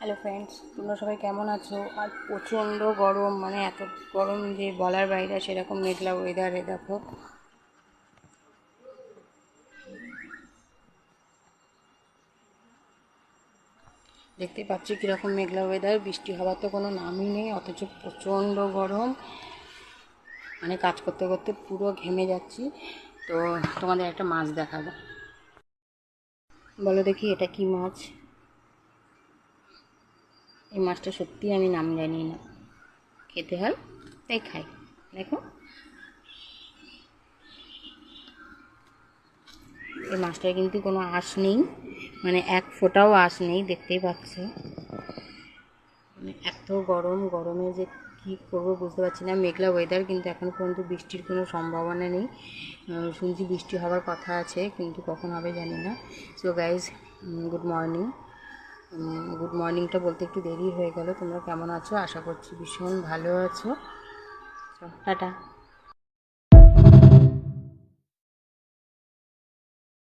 Hello friends তোমরা সবাই কেমন আছো? আর প্রচণ্ড গরম মানে এত গরম যে বলার বাইরে সেরকম মেঘলা ওয়েদারে দেখো। দেখতে পাচ্ছি কীরকম মেঘলা ওয়েদার বৃষ্টি হওয়ার তো কোনো নামই নেই, অথচ প্রচণ্ড গরম। মানে কাজ করতে করতে পুরো ঘেমে যাচ্ছি। তো তোমাদের একটা মাছ দেখাবো। বলো দেখি এটা কি মাছ? এই মাছটা সত্যি আমি নাম জানি না। খেতে হয়, তাই খাই। দেখো। এই মাছটায় কিন্তু কোনো আঁশ নেই মানে এক ফোঁটাও আঁশ নেই, দেখতেই পাচ্ছ। মানে এত গরম, গরমে যে কী করব বুঝতে পারছি না। মেঘলা ওয়েদার কিন্তু এখন পর্যন্ত বৃষ্টির কোনো সম্ভাবনা নেই। শুনছি বৃষ্টি হওয়ার কথা আছে, কিন্তু কখন হবে জানি না। So guys good morning good মর্নিংটা বলতে একটু দেরি হয়ে গেল। তোমরা কেমন আছো? আশা করছি ভীষণ ভালো আছো। টাটা।